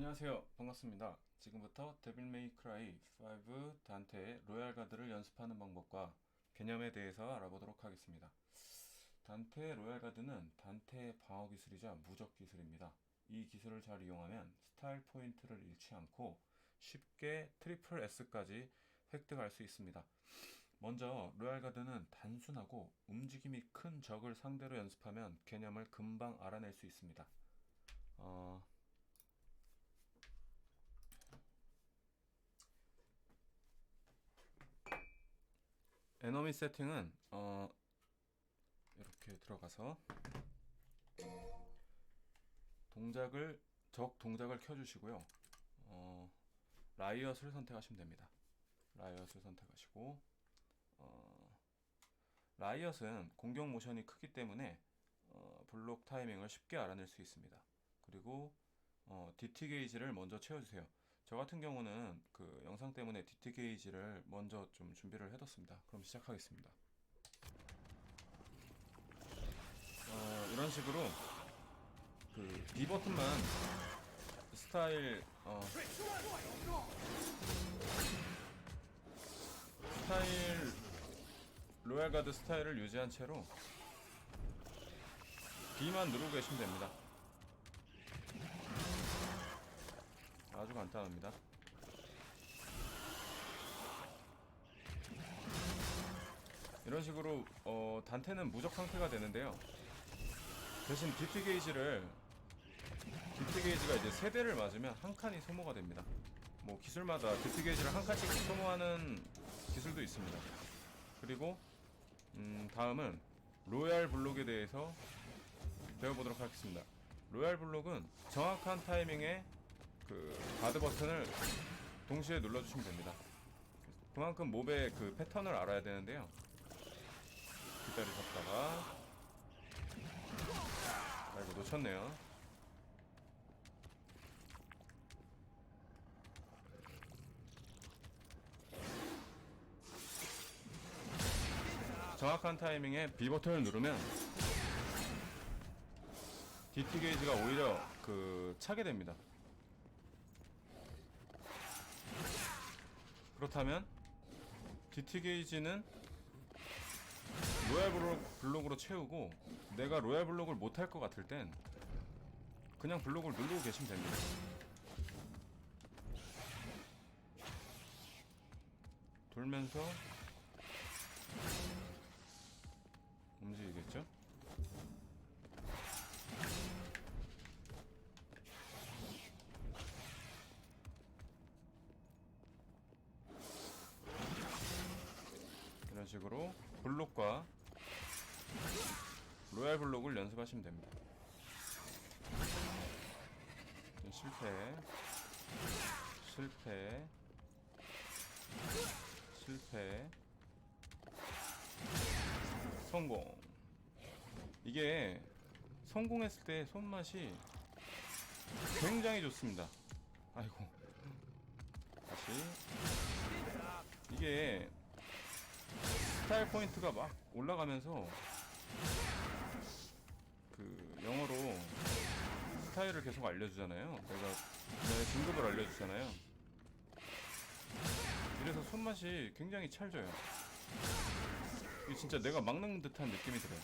안녕하세요. 반갑습니다. 지금부터 데빌 메이 크라이 5 단테의 로얄 가드를 연습하는 방법과 개념에 대해서 알아보도록 하겠습니다. 단테의 로얄 가드는 단테의 방어 기술이자 무적 기술입니다. 이 기술을 잘 이용하면 스타일 포인트를 잃지 않고 쉽게 트리플 S까지 획득할 수 있습니다. 먼저 로얄 가드는 단순하고 움직임이 큰 적을 상대로 연습하면 개념을 금방 알아낼 수 있습니다. 어, 에너미 세팅은 어 이렇게 들어가서 동작을 적 동작을 켜주시고요. 어 라이엇을 선택하시면 됩니다. 라이엇을 선택하시고 어 라이엇은 공격 모션이 크기 때문에 어, 블록 타이밍을 쉽게 알아낼 수 있습니다. 그리고 어, DT 게이지를 먼저 채워주세요. 저 같은 경우는 그 영상 때문에 DT 게이지를 먼저 좀 준비를 해뒀습니다. 그럼 시작하겠습니다. 어, 이런 식으로 그 B 버튼만 스타일 어, 스타일 로얄 가드 스타일을 유지한 채로 B만 누르고 계시면 됩니다. 아주 간단합니다. 이런 식으로 어, 단테는 무적 상태가 되는데요. 대신 DT 게이지를 DT 게이지가 이제 세 대를 맞으면 한 칸이 소모가 됩니다. 뭐 기술마다 DT 게이지를 한 칸씩 소모하는 기술도 있습니다. 그리고 음, 다음은 로얄 블록에 대해서 배워보도록 하겠습니다. 로얄 블록은 정확한 타이밍에 그 가드 버튼을 동시에 눌러주시면 됩니다. 그만큼 몹의 그 패턴을 알아야 되는데요. 기다리셨다가 아이고 놓쳤네요. 정확한 타이밍에 B 버튼을 누르면 DT 게이지가 오히려 그 차게 됩니다. 그렇다면 DT 게이지는 로얄 블록, 블록으로 채우고 내가 로얄 블록을 못할 것 같을 땐 그냥 블록을 누르고 계시면 됩니다. 돌면서 움직이겠죠? 이런 식으로 블록과 로얄 블록을 연습하시면 됩니다. 실패, 실패, 실패, 성공. 이게 성공했을 때 손맛이 굉장히 좋습니다. 아이고. 다시. 이게 스타일 포인트가 막 올라가면서 그 영어로 스타일을 계속 알려주잖아요. 내가 내 등급을 알려주잖아요. 이래서 손맛이 굉장히 찰져요. 이게 진짜 내가 막는 듯한 느낌이 들어요.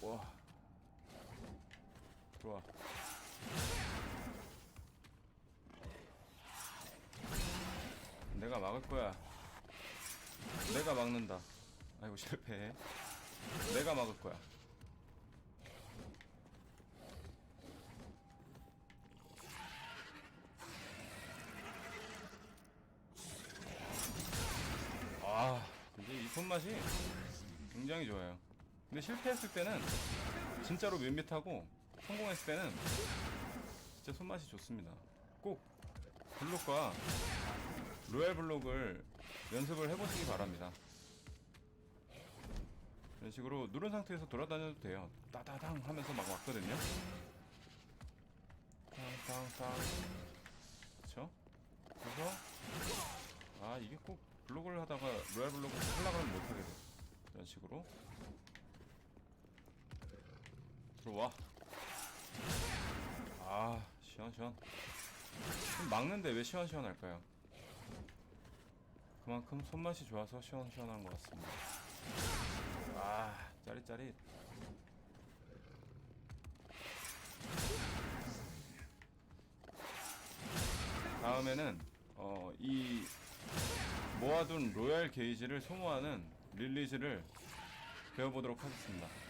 와. 좋아. 내가 막을 거야. 내가 막는다. 아이고 실패. 내가 막을 거야. 아, 이제 이 손맛이 굉장히 좋아요. 근데 실패했을 때는 진짜로 밋밋하고 성공했을 때는 진짜 손맛이 좋습니다. 꼭 블록과 로얄 블록을 연습을 해보시기 바랍니다. 이런 식으로 누른 상태에서 돌아다녀도 돼요. 따다당 하면서 막 왔거든요. 땅땅땅. 그쵸? 그래서 아 이게 꼭 블록을 하다가 로얄 블록을 하려고 하면 못하게 돼. 이런 식으로 들어와. 아 시원 시원. 좀 막는데 왜 시원시원할까요? 그만큼 손맛이 좋아서 시원시원한 것 같습니다. 아, 짜릿짜릿. 다음에는 어, 이 모아둔 로얄 게이지를 소모하는 릴리즈를 배워보도록 하겠습니다.